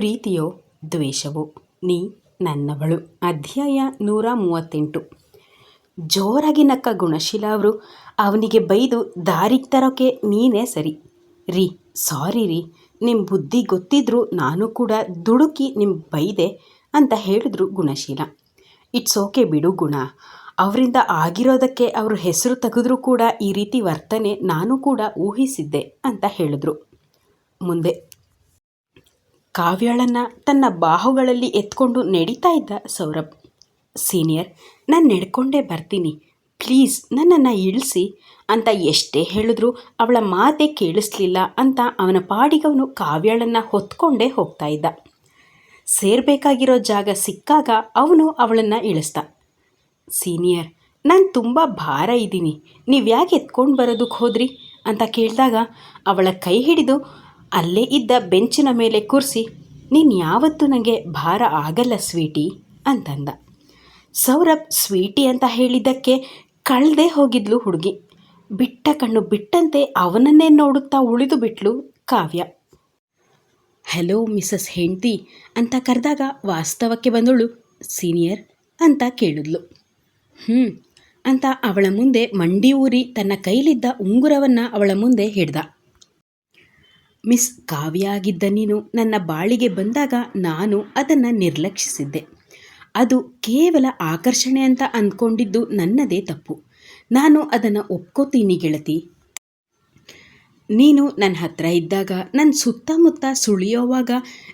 ಪ್ರೀತಿಯೋ ದ್ವೇಷವೋ, ನೀ ನನ್ನವಳು. ಅಧ್ಯಾಯ ನೂರ ಮೂವತ್ತೆಂಟು. ಜೋರಾಗಿ ನಕ್ಕ ಗುಣಶೀಲ ಅವರು. ಅವನಿಗೆ ಬೈದು ದಾರಿಗೆ ತರೋಕೆ ನೀನೇ ಸರಿ. ರೀ, ಸಾರಿ ರೀ. ನಿಮ್ಮ ಬುದ್ಧಿ ಗೊತ್ತಿದ್ರೂ ನಾನು ಕೂಡ ದುಡುಕಿ ನಿಮ್ಗೆ ಬೈದೆ ಅಂತ ಹೇಳಿದ್ರು ಗುಣಶೀಲ. ಇಟ್ಸ್ ಓಕೆ ಬಿಡು ಗುಣ. ಅವರಿಂದ ಆಗಿರೋದಕ್ಕೆ ಅವರು ಹೆಸರು ತೆಗೆದ್ರೂ ಕೂಡ ಈ ರೀತಿ ವರ್ತನೆ ನಾನು ಕೂಡ ಊಹಿಸಿದ್ದೆ ಅಂತ ಹೇಳಿದ್ರು. ಮುಂದೆ ಕಾವ್ಯಾಳನ್ನು ತನ್ನ ಬಾಹುಗಳಲ್ಲಿ ಎತ್ಕೊಂಡು ನಡೀತಾ ಇದ್ದ ಸೌರಭ್. ಸೀನಿಯರ್, ನಾನು ನಡ್ಕೊಂಡೇ ಬರ್ತೀನಿ. ಪ್ಲೀಸ್ ನನ್ನನ್ನು ಇಳಿಸಿ ಅಂತ ಎಷ್ಟೇ ಹೇಳಿದ್ರು ಅವಳ ಮಾತೇ ಕೇಳಿಸ್ಲಿಲ್ಲ ಅಂತ ಅವನ ಪಾಡಿಗವನು ಕಾವ್ಯಾಳನ್ನು ಹೊತ್ಕೊಂಡೇ ಹೋಗ್ತಾ ಇದ್ದ. ಸೇರಬೇಕಾಗಿರೋ ಜಾಗ ಸಿಕ್ಕಾಗ ಅವನು ಅವಳನ್ನು ಇಳಿಸ್ದ. ಸೀನಿಯರ್, ನಾನು ತುಂಬ ಭಾರ ಇದ್ದೀನಿ. ನೀವು ಯಾಕೆ ಎತ್ಕೊಂಡು ಬರೋದಕ್ಕೆ ಹೋದ್ರಿ? ಅಂತ ಕೇಳಿದಾಗ ಅವಳ ಕೈ ಹಿಡಿದು ಅಲ್ಲೇ ಇದ್ದ ಬೆಂಚಿನ ಮೇಲೆ ಕೂರಿಸಿ, ನೀನು ಯಾವತ್ತೂ ನನಗೆ ಭಾರ ಆಗಲ್ಲ ಸ್ವೀಟಿ ಅಂತಂದ. ಸೌರಭ್ ಸ್ವೀಟಿ ಅಂತ ಹೇಳಿದ್ದಕ್ಕೆ ಕಳ್ದೇ ಹೋಗಿದ್ಲು ಹುಡುಗಿ. ಬಿಟ್ಟ ಕಣ್ಣು ಬಿಟ್ಟಂತೆ ಅವನನ್ನೇ ನೋಡುತ್ತಾ ಉಳಿದು ಬಿಟ್ಲು ಕಾವ್ಯ. ಹಲೋ ಮಿಸಸ್ ಹೆಂಡ್ತಿ ಅಂತ ಕರೆದಾಗ ವಾಸ್ತವಕ್ಕೆ ಬಂದಳು ಸೀನಿಯರ್ ಅಂತ ಕೇಳಿದ್ಲು. ಹ್ಞೂ ಅಂತ ಅವಳ ಮುಂದೆ ಮಂಡಿ ಊರಿ ತನ್ನ ಕೈಲಿದ್ದ ಉಂಗುರವನ್ನು ಅವಳ ಮುಂದೆ ಹಿಡ್ದ. ಮಿಸ್ ಕಾವ್ಯ ಆಗಿದ್ದ ನೀನು ನನ್ನ ಬಾಳಿಗೆ ಬಂದಾಗ ನಾನು ಅದನ್ನು ನಿರ್ಲಕ್ಷಿಸಿದ್ದೆ. ಅದು ಕೇವಲ ಆಕರ್ಷಣೆ ಅಂತ ಅಂದ್ಕೊಂಡಿದ್ದು ನನ್ನದೇ ತಪ್ಪು. ನಾನು ಅದನ್ನು ಒಪ್ಕೋತೀನಿ ಗೆಳತಿ. ನೀನು ನನ್ನ ಹತ್ರ ಇದ್ದಾಗ ನನ್ನ ಸುತ್ತಮುತ್ತ ಸುಳಿಯೋವಾಗ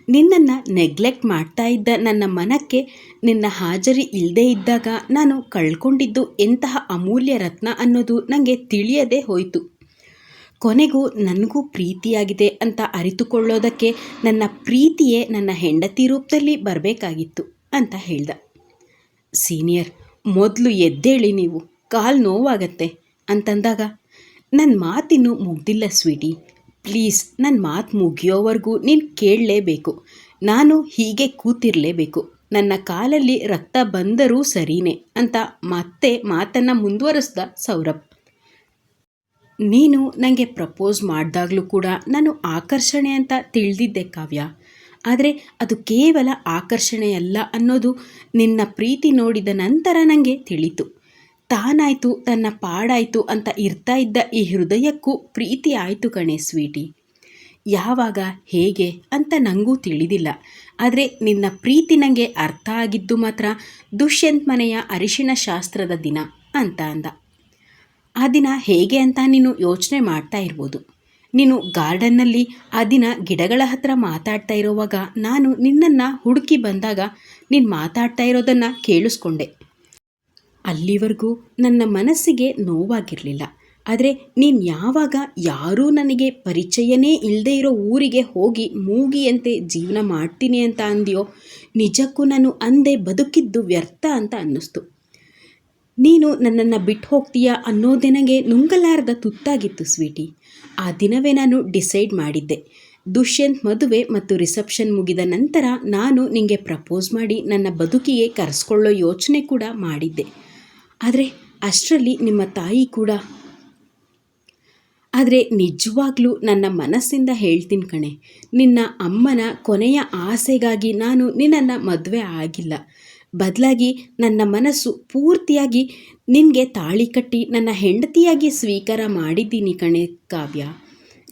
ನಿನ್ನನ್ನು ನೆಗ್ಲೆಕ್ಟ್ ಮಾಡ್ತಾ ಇದ್ದ ನನ್ನ ಮನಕ್ಕೆ ನಿನ್ನ ಹಾಜರಿ ಇಲ್ಲದೇ ಇದ್ದಾಗ ನಾನು ಕಳ್ಕೊಂಡಿದ್ದು ಎಂತಹ ಅಮೂಲ್ಯ ರತ್ನ ಅನ್ನೋದು ನನಗೆ ತಿಳಿಯದೇ ಹೋಯಿತು. ಕೊನೆಗೂ ನನಗೂ ಪ್ರೀತಿಯಾಗಿದೆ ಅಂತ ಅರಿತುಕೊಳ್ಳೋದಕ್ಕೆ ನನ್ನ ಪ್ರೀತಿಯೇ ನನ್ನ ಹೆಂಡತಿ ರೂಪದಲ್ಲಿ ಬರಬೇಕಾಗಿತ್ತು ಅಂತ ಹೇಳ್ದ. ಸೀನಿಯರ್, ಮೊದಲು ಎದ್ದೇಳಿ ನೀವು, ಕಾಲು ನೋವಾಗತ್ತೆ ಅಂತಂದಾಗ ನನ್ನ ಮಾತಿನ್ನು ಮುಗ್ದಿಲ್ಲ ಸ್ವೀಟಿ. ಪ್ಲೀಸ್ ನನ್ನ ಮಾತು ಮುಗಿಯೋವರೆಗೂ ನೀನು ಕೇಳಲೇಬೇಕು. ನಾನು ಹೀಗೆ ಕೂತಿರಲೇಬೇಕು. ನನ್ನ ಕಾಲಲ್ಲಿ ರಕ್ತ ಬಂದರೂ ಸರಿನೇ ಅಂತ ಮತ್ತೆ ಮಾತನ್ನು ಮುಂದುವರೆಸ್ದ ಸೌರಭ್. ನೀನು ನನಗೆ ಪ್ರಪೋಸ್ ಮಾಡಿದಾಗಲೂ ಕೂಡ ನಾನು ಆಕರ್ಷಣೆ ಅಂತ ತಿಳಿದಿದ್ದೆ ಕಾವ್ಯ. ಆದರೆ ಅದು ಕೇವಲ ಆಕರ್ಷಣೆಯಲ್ಲ ಅನ್ನೋದು ನಿನ್ನ ಪ್ರೀತಿ ನೋಡಿದ ನಂತರ ನನಗೆ ತಿಳಿತು. ತಾನಾಯಿತು, ತನ್ನ ಪಾಡಾಯಿತು ಅಂತ ಇರ್ತಾ ಇದ್ದ ಈ ಹೃದಯಕ್ಕೂ ಪ್ರೀತಿ ಆಯಿತು ಕಣೆ ಸ್ವೀಟಿ. ಯಾವಾಗ, ಹೇಗೆ ಅಂತ ನನಗೂ ತಿಳಿದಿಲ್ಲ. ಆದರೆ ನಿನ್ನ ಪ್ರೀತಿ ನನಗೆ ಅರ್ಥ ಆಗಿದ್ದು ಮಾತ್ರ ದುಷ್ಯಂತ್ ಮನೆಯ ಅರಿಶಿಣ ಶಾಸ್ತ್ರದ ದಿನ ಅಂತ ಅಂದ. ಆ ದಿನ ಹೇಗೆ ಅಂತ ನೀನು ಯೋಚನೆ ಮಾಡ್ತಾ ಇರ್ಬೋದು. ನೀನು ಗಾರ್ಡನ್ನಲ್ಲಿ ಆ ದಿನ ಗಿಡಗಳ ಹತ್ರ ಮಾತಾಡ್ತಾ ಇರೋವಾಗ ನಾನು ನಿನ್ನನ್ನು ಹುಡುಕಿ ಬಂದಾಗ ನೀನು ಮಾತಾಡ್ತಾ ಇರೋದನ್ನು ಕೇಳಿಸ್ಕೊಂಡೆ. ಅಲ್ಲಿವರೆಗೂ ನನ್ನ ಮನಸ್ಸಿಗೆ ನೋವಾಗಿರಲಿಲ್ಲ. ಆದರೆ ನೀನು ಯಾವಾಗ ಯಾರೂ ನನಗೆ ಪರಿಚಯನೇ ಇಲ್ಲದೆ ಇರೋ ಊರಿಗೆ ಹೋಗಿ ಮೂಗಿಯಂತೆ ಜೀವನ ಮಾಡ್ತೀನಿ ಅಂತ ಅಂದಿಯೋ, ನಿಜಕ್ಕೂ ನಾನು ಅಂದೇ ಬದುಕಿದ್ದು ವ್ಯರ್ಥ ಅಂತ ಅನ್ನಿಸ್ತು. ನೀನು ನನ್ನನ್ನು ಬಿಟ್ಟು ಹೋಗ್ತೀಯಾ ಅನ್ನೋದೇ ನನಗೆ ನುಂಗಲಾರದ ತುತ್ತಾಗಿತ್ತು ಸ್ವೀಟಿ. ಆ ದಿನವೇ ನಾನು ಡಿಸೈಡ್ ಮಾಡಿದ್ದೆ. ದುಷ್ಯಂತ್ ಮದುವೆ ಮತ್ತು ರಿಸೆಪ್ಷನ್ ಮುಗಿದ ನಂತರ ನಾನು ನಿಮಗೆ ಪ್ರಪೋಸ್ ಮಾಡಿ ನನ್ನ ಬದುಕಿಗೆ ಕರೆಸ್ಕೊಳ್ಳೋ ಯೋಚನೆ ಕೂಡ ಮಾಡಿದ್ದೆ. ಆದರೆ ಅಷ್ಟರಲ್ಲಿ ನಿಮ್ಮ ತಾಯಿ ಕೂಡ? ಆದರೆ ನಿಜವಾಗ್ಲೂ ನನ್ನ ಮನಸ್ಸಿಂದ ಹೇಳ್ತೀನಿ ಕಣೆ, ನಿನ್ನ ಅಮ್ಮನ ಕೊನೆಯ ಆಸೆಗಾಗಿ ನಾನು ನಿನ್ನನ್ನು ಮದುವೆ ಆಗಿಲ್ಲ. ಬದಲಾಗಿ ನನ್ನ ಮನಸ್ಸು ಪೂರ್ತಿಯಾಗಿ ನಿನಗೆ ತಾಳಿ ಕಟ್ಟಿ ನನ್ನ ಹೆಂಡತಿಯಾಗಿ ಸ್ವೀಕಾರ ಮಾಡಿದ್ದೀನಿ ಕಣೆ ಕಾವ್ಯ.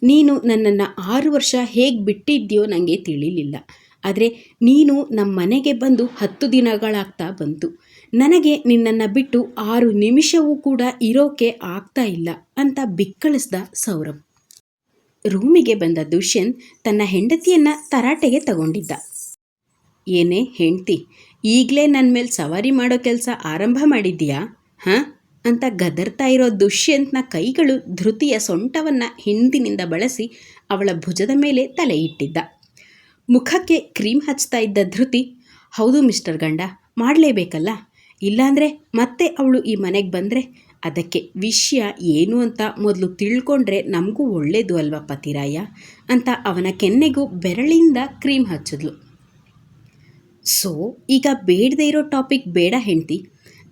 ನೀನು ನನ್ನನ್ನು ಆರು ವರ್ಷ ಹೇಗೆ ಬಿಟ್ಟಿದ್ಯೋ ನನಗೆ ತಿಳಿಲಿಲ್ಲ. ಆದರೆ ನೀನು ನಮ್ಮ ಮನೆಗೆ ಬಂದು ಹತ್ತು ದಿನಗಳಾಗ್ತಾ ಬಂತು. ನನಗೆ ನಿನ್ನನ್ನು ಬಿಟ್ಟು ಆರು ನಿಮಿಷವೂ ಕೂಡ ಇರೋಕೆ ಆಗ್ತಾ ಇಲ್ಲ ಅಂತ ಬಿಕ್ಕಳಿಸ್ದ ಸೌರಭ್. ರೂಮಿಗೆ ಬಂದ ದುಷ್ಯಂತ್ ತನ್ನ ಹೆಂಡತಿಯನ್ನು ತರಾಟೆಗೆ ತಗೊಂಡಿದ್ದ. ಏನೇ ಹೆಂಡ್ತಿ, ಈಗಲೇ ನನ್ನ ಮೇಲೆ ಸವಾರಿ ಮಾಡೋ ಕೆಲಸ ಆರಂಭ ಮಾಡಿದ್ದೀಯಾ? ಹಾಂ? ಅಂತ ಗದರ್ತಾ ಇರೋ ದುಷ್ಯಂತ್ನ ಕೈಗಳು ಧೃತಿಯ ಸೊಂಟವನ್ನು ಹಿಂದಿನಿಂದ ಬಳಸಿ ಅವಳ ಭುಜದ ಮೇಲೆ ತಲೆ ಇಟ್ಟಿದ್ದ. ಮುಖಕ್ಕೆ ಕ್ರೀಮ್ ಹಚ್ತಾ ಇದ್ದ ಧೃತಿ, ಹೌದು ಮಿಸ್ಟರ್ ಗಂಡ, ಮಾಡಲೇಬೇಕಲ್ಲ? ಇಲ್ಲಾಂದರೆ ಮತ್ತೆ ಅವಳು ಈ ಮನೆಗೆ ಬಂದರೆ ಅದಕ್ಕೆ ವಿಷಯ ಏನು ಅಂತ ಮೊದಲು ತಿಳ್ಕೊಂಡ್ರೆ ನಮಗೂ ಒಳ್ಳೆಯದು ಅಲ್ವಾ ಪತಿರಾಯ? ಅಂತ ಅವನ ಕೆನ್ನೆಗೂ ಬೆರಳಿಂದ ಕ್ರೀಮ್ ಹಚ್ಚಿದ್ಲು. ಸೊ ಈಗ ಬೇಡದೇ ಇರೋ ಟಾಪಿಕ್ ಬೇಡ ಹೆಂಡ್ತಿ.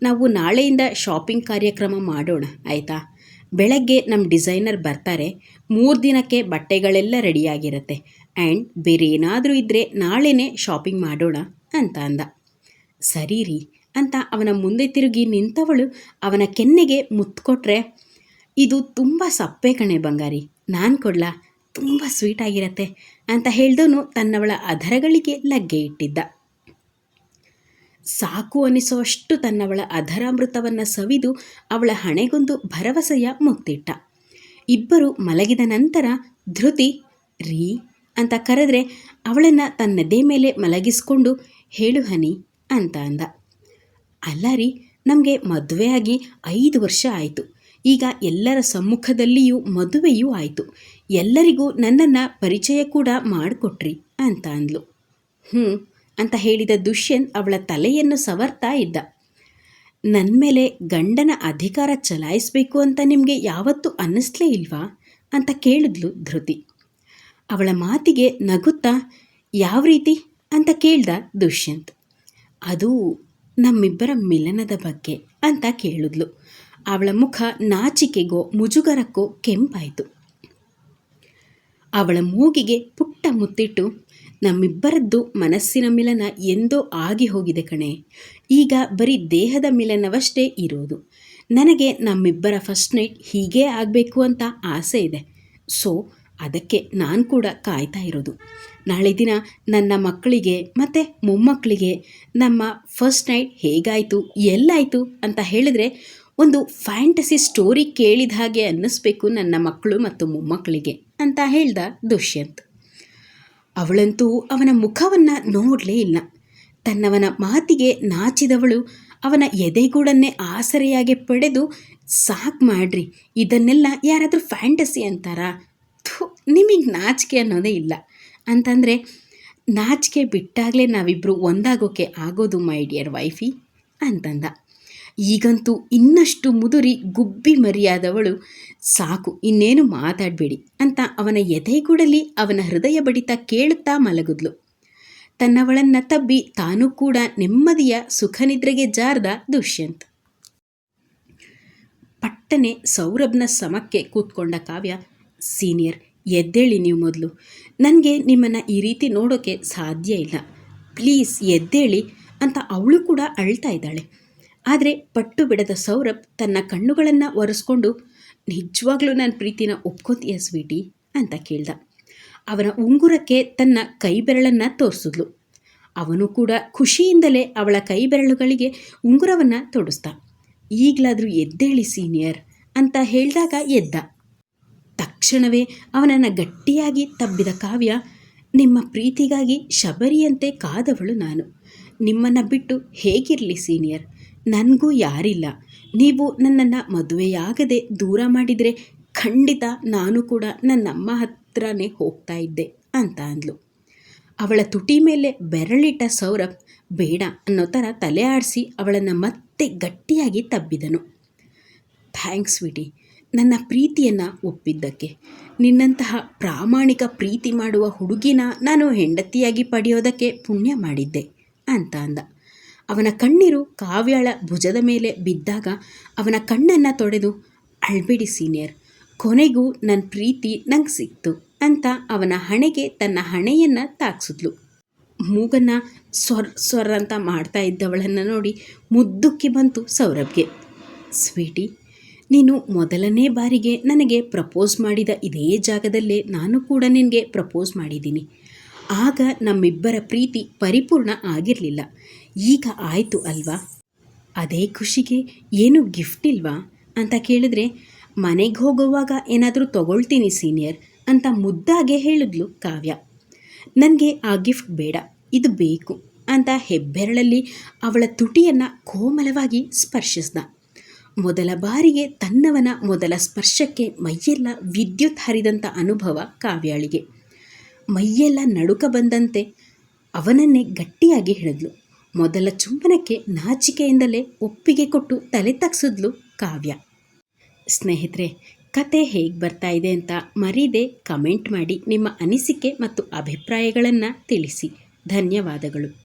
ನಾವು ನಾಳೆಯಿಂದ ಶಾಪಿಂಗ್ ಕಾರ್ಯಕ್ರಮ ಮಾಡೋಣ, ಆಯಿತಾ? ಬೆಳಗ್ಗೆ ನಮ್ಮ ಡಿಸೈನರ್ ಬರ್ತಾರೆ, ಮೂರು ದಿನಕ್ಕೆ ಬಟ್ಟೆಗಳೆಲ್ಲ ರೆಡಿಯಾಗಿರುತ್ತೆ. ಆ್ಯಂಡ್ ಬೇರೆ ಏನಾದರೂ ಇದ್ದರೆ ನಾಳೆನೇ ಶಾಪಿಂಗ್ ಮಾಡೋಣ ಅಂತ ಅಂದ. ಸರಿ ರೀ, ಅಂತ ಅವನ ಮುಂದೆ ತಿರುಗಿ ನಿಂತವಳು ಅವನ ಕೆನ್ನೆಗೆ ಮುತ್ಕೊಟ್ರೆ, ಇದು ತುಂಬ ಸಪ್ಪೆ ಕಣೆ ಬಂಗಾರಿ, ನಾನು ಕೊಡ್ಲಾ? ತುಂಬ ಸ್ವೀಟ್ ಆಗಿರತ್ತೆ, ಅಂತ ಹೇಳ್ದವನು ತನ್ನವಳ ಅಧರಗಳಿಗೆ ಲಗ್ಗೆ ಇಟ್ಟಿದ್ದ. ಸಾಕು ಅನಿಸುವಷ್ಟು ತನ್ನವಳ ಅಧರಾಮೃತವನ್ನು ಸವಿದು ಅವಳ ಹಣೆಗೊಂದು ಭರವಸೆಯ ಮುಕ್ತಿಟ್ಟ. ಇಬ್ಬರು ಮಲಗಿದ ನಂತರ ಧೃತಿ, ರೀ ಅಂತ ಕರೆದ್ರೆ ಅವಳನ್ನು ತನ್ನದೇ ಮೇಲೆ ಮಲಗಿಸ್ಕೊಂಡು ಹೇಳು ಹನಿ ಅಂತ ಅಂದ. ಅಲ್ಲ ರೀ, ನಮಗೆ ಮದುವೆ ಆಗಿ ಐದು ವರ್ಷ ಆಯಿತು. ಈಗ ಎಲ್ಲರ ಸಮ್ಮುಖದಲ್ಲಿಯೂ ಮದುವೆಯೂ ಆಯಿತು. ಎಲ್ಲರಿಗೂ ನನ್ನನ್ನು ಪರಿಚಯ ಕೂಡ ಮಾಡಿಕೊಟ್ರಿ ಅಂತ ಅಂದ್ಲು. ಹ್ಞೂ ಅಂತ ಹೇಳಿದ ದುಷ್ಯಂತ್ ಅವಳ ತಲೆಯನ್ನು ಸವರ್ತಾ ಇದ್ದ. ನನ್ನ ಮೇಲೆ ಗಂಡನ ಅಧಿಕಾರ ಚಲಾಯಿಸಬೇಕು ಅಂತ ನಿಮಗೆ ಯಾವತ್ತೂ ಅನ್ನಿಸ್ಲೇ ಇಲ್ವಾ? ಅಂತ ಕೇಳಿದ್ಲು ಧೃತಿ. ಅವಳ ಮಾತಿಗೆ ನಗುತ್ತಾ, ಯಾವ ರೀತಿ? ಅಂತ ಕೇಳ್ದ ದುಷ್ಯಂತ್. ಅದು ನಮ್ಮಿಬ್ಬರ ಮಿಲನದ ಬಗ್ಗೆ ಅಂತ ಕೇಳಿದ್ಲು. ಅವಳ ಮುಖ ನಾಚಿಕೆಗೋ ಮುಜುಗರಕ್ಕೋ ಕೆಂಪಾಯಿತು. ಅವಳ ಮೂಗಿಗೆ ಪುಟ್ಟ ಮುತ್ತಿಟ್ಟು ನಮ್ಮಿಬ್ಬರದ್ದು ಮನಸ್ಸಿನ ಮಿಲನ ಎಂದೋ ಆಗಿ ಹೋಗಿದೆ ಕಣೆ. ಈಗ ಬರೀ ದೇಹದ ಮಿಲನವಷ್ಟೇ ಇರೋದು. ನನಗೆ ನಮ್ಮಿಬ್ಬರ ಫಸ್ಟ್ ನೈಟ್ ಹೀಗೇ ಆಗಬೇಕು ಅಂತ ಆಸೆ ಇದೆ. ಸೊ, ಅದಕ್ಕೆ ನಾನು ಕೂಡ ಕಾಯ್ತಾ ಇರೋದು. ನಾಳೆ ದಿನ ನನ್ನ ಮಕ್ಕಳಿಗೆ ಮತ್ತು ಮೊಮ್ಮಕ್ಕಳಿಗೆ ನಮ್ಮ ಫಸ್ಟ್ ನೈಟ್ ಹೇಗಾಯಿತು, ಎಲ್ಲಾಯಿತು ಅಂತ ಹೇಳಿದ್ರೆ ಒಂದು ಫ್ಯಾಂಟಸಿ ಸ್ಟೋರಿ ಕೇಳಿದ ಹಾಗೆ ಅನ್ನಿಸ್ಬೇಕು ನನ್ನ ಮಕ್ಕಳು ಮತ್ತು ಮೊಮ್ಮಕ್ಕಳಿಗೆ ಅಂತ ಹೇಳ್ದ ದುಷ್ಯಂತ್. ಅವಳಂತೂ ಅವನ ಮುಖವನ್ನು ನೋಡಲೇ ಇಲ್ಲ. ತನ್ನವನ ಮಾತಿಗೆ ನಾಚಿದವಳು ಅವನ ಎದೆಗೂಡನ್ನೇ ಆಸರೆಯಾಗಿ ಪಡೆದು, ಸಾಕು ಮಾಡ್ರಿ, ಇದನ್ನೆಲ್ಲ ಯಾರಾದರೂ ಫ್ಯಾಂಟಸಿ ಅಂತಾರಾ? ನಿಮಗೆ ನಾಚಿಕೆ ಅನ್ನೋದೇ ಇಲ್ಲ. ಅಂತಂದರೆ, ನಾಚಿಕೆ ಬಿಟ್ಟಾಗಲೇ ನಾವಿಬ್ಬರು ಒಂದಾಗೋಕೆ ಆಗೋದು, ಮೈ ಡಿಯರ್ ವೈಫಿ, ಅಂತಂದ. ಈಗಂತೂ ಇನ್ನಷ್ಟು ಮುದುರಿ ಗುಬ್ಬಿ ಮರಿಯಾದವಳು. ಸಾಕು, ಇನ್ನೇನು ಮಾತಾಡಬೇಡಿ ಅಂತ ಅವನ ಎದೆಗೂಡಲಿ ಅವನ ಹೃದಯ ಬಡಿತ ಕೇಳುತ್ತಾ ಮಲಗಿದ್ಲು. ತನ್ನವಳನ್ನ ತಬ್ಬಿ ತಾನೂ ಕೂಡ ನೆಮ್ಮದಿಯ ಸುಖನಿದ್ರೆಗೆ ಜಾರ್ದ ದುಷ್ಯಂತ್. ಪಟ್ಟನೆ ಸೌರಭ್ನ ಸಮಕ್ಕೆ ಕೂತ್ಕೊಂಡ ಕಾವ್ಯ, ಸೀನಿಯರ್, ಎದ್ದೇಳಿ ನೀವು ಮೊದಲು. ನನಗೆ ನಿಮ್ಮನ್ನು ಈ ರೀತಿ ನೋಡೋಕ್ಕೆ ಸಾಧ್ಯ ಇಲ್ಲ. ಪ್ಲೀಸ್ ಎದ್ದೇಳಿ ಅಂತ ಅವಳು ಕೂಡ ಅಳ್ತಾ ಇದ್ದಾಳೆ. ಆದರೆ ಪಟ್ಟು ಬಿಡದ ಸೌರಭ್ ತನ್ನ ಕಣ್ಣುಗಳನ್ನು ಒರೆಸ್ಕೊಂಡು, ನಿಜವಾಗ್ಲೂ ನನ್ನ ಪ್ರೀತಿನ ಒಪ್ಕೋತೀಯ ಸ್ವೀಟಿ? ಅಂತ ಕೇಳ್ದ. ಅವನ ಉಂಗುರಕ್ಕೆ ತನ್ನ ಕೈ ಬೆರಳನ್ನು ತೋರಿಸಿದ್ಲು. ಅವನು ಕೂಡ ಖುಷಿಯಿಂದಲೇ ಅವಳ ಕೈ ಬೆರಳುಗಳಿಗೆ ಉಂಗುರವನ್ನು ತೊಡಿಸ್ದ. ಈಗಲಾದರೂ ಎದ್ದೇಳಿ, ಸೀನಿಯರ್ ಅಂತ ಹೇಳಿದಾಗ ಎದ್ದ. ತಕ್ಷಣವೇ ಅವನನ್ನು ಗಟ್ಟಿಯಾಗಿ ತಬ್ಬಿದ ಕಾವ್ಯ, ನಿಮ್ಮ ಪ್ರೀತಿಗಾಗಿ ಶಬರಿಯಂತೆ ಕಾದವಳು ನಾನು. ನಿಮ್ಮನ್ನು ಬಿಟ್ಟು ಹೇಗಿರಲಿ, ಸೀನಿಯರ್? ನನಗೂ ಯಾರಿಲ್ಲ. ನೀವು ನನ್ನನ್ನು ಮದುವೆಯಾಗದೆ ದೂರ ಮಾಡಿದರೆ ಖಂಡಿತ ನಾನು ಕೂಡ ನನ್ನಮ್ಮ ಹತ್ರನೇ ಹೋಗ್ತಾ ಇದ್ದೆ ಅಂತ ಅಂದ್ಲು. ಅವಳ ತುಟಿ ಮೇಲೆ ಬೆರಳಿಟ್ಟ ಸೌರಭ್, ಬೇಡ ಅನ್ನೋ ಥರ ತಲೆ ಆಡಿಸಿ ಅವಳನ್ನು ಮತ್ತೆ ಗಟ್ಟಿಯಾಗಿ ತಬ್ಬಿದನು. ಥ್ಯಾಂಕ್ಸ್ ವಿಟಿ ನನ್ನ ಪ್ರೀತಿಯನ್ನು ಒಪ್ಪಿದ್ದಕ್ಕೆ. ನಿನ್ನಂತಹ ಪ್ರಾಮಾಣಿಕ ಪ್ರೀತಿ ಮಾಡುವ ಹುಡುಗಿನ ನಾನು ಹೆಂಡತಿಯಾಗಿ ಪಡೆಯೋದಕ್ಕೆ ಪುಣ್ಯ ಮಾಡಿದ್ದೆ ಅಂತ ಅಂದ. ಅವನ ಕಣ್ಣೀರು ಕಾವ್ಯಾಳ ಭುಜದ ಮೇಲೆ ಬಿದ್ದಾಗ ಅವನ ಕಣ್ಣನ್ನು ತೊಡೆದು, ಅಳ್ಬಿಡಿ ಸೀನಿಯರ್, ಕೊನೆಗೂ ನನ್ನ ಪ್ರೀತಿ ನಂಗೆ ಸಿಕ್ತು ಅಂತ ಅವನ ಹಣೆಗೆ ತನ್ನ ಹಣೆಯನ್ನು ತಾಕ್ಸಿದ್ಲು ಮೂಗನ್ನು ಸ್ವರ್ ಸ್ವರ್ ಅಂತ ಮಾಡ್ತಾ ಇದ್ದವಳನ್ನು ನೋಡಿ ಮುದ್ದುಕ್ಕಿ ಬಂತು ಸೌರಭ್ಗೆ. ಸ್ವೀಟಿ, ನೀನು ಮೊದಲನೇ ಬಾರಿಗೆ ನನಗೆ ಪ್ರಪೋಸ್ ಮಾಡಿದ ಇದೇ ಜಾಗದಲ್ಲೇ ನಾನು ಕೂಡ ನಿನಗೆ ಪ್ರಪೋಸ್ ಮಾಡಿದ್ದೀನಿ. ಆಗ ನಮ್ಮಿಬ್ಬರ ಪ್ರೀತಿ ಪರಿಪೂರ್ಣ ಆಗಿರಲಿಲ್ಲ. ಈಗ ಆಯಿತು ಅಲ್ವಾ? ಅದೇ ಖುಷಿಗೆ ಏನು ಗಿಫ್ಟ್ ಇಲ್ವಾ? ಅಂತ ಕೇಳಿದ್ರೆ, ಮನೆಗೆ ಹೋಗುವಾಗ ಏನಾದರೂ ತಗೊಳ್ತೀನಿ ಸೀನಿಯರ್ ಅಂತ ಮುದ್ದಾಗೆ ಹೇಳಿದ್ಲು ಕಾವ್ಯ. ನನಗೆ ಆ ಗಿಫ್ಟ್ ಬೇಡ, ಇದು ಬೇಕು ಅಂತ ಹೆಬ್ಬೆರಳಲ್ಲಿ ಅವಳ ತುಟಿಯನ್ನು ಕೋಮಲವಾಗಿ ಸ್ಪರ್ಶಿಸ್ದ. ಮೊದಲ ಬಾರಿಗೆ ತನ್ನವನ ಮೊದಲ ಸ್ಪರ್ಶಕ್ಕೆ ಮೈಯೆಲ್ಲ ವಿದ್ಯುತ್ ಹರಿದಂಥ ಅನುಭವ ಕಾವ್ಯಾಳಿಗೆ. ಮೈಯೆಲ್ಲ ನಡುಕ ಬಂದಂತೆ ಅವನನ್ನೇ ಗಟ್ಟಿಯಾಗಿ ಹಿಡಿದ್ಲು. ಮೊದಲ ಚುಂಬನಕ್ಕೆ ನಾಚಿಕೆಯಿಂದಲೇ ಒಪ್ಪಿಗೆ ಕೊಟ್ಟು ತಲೆ ತಗ್ಸಿದ್ಲು ಕಾವ್ಯ. ಸ್ನೇಹಿತರೆ, ಕತೆ ಹೇಗೆ ಬರ್ತಾ ಇದೆ ಅಂತ ಮರೀದೆ ಕಮೆಂಟ್ ಮಾಡಿ ನಿಮ್ಮ ಅನಿಸಿಕೆ ಮತ್ತು ಅಭಿಪ್ರಾಯಗಳನ್ನು ತಿಳಿಸಿ. ಧನ್ಯವಾದಗಳು.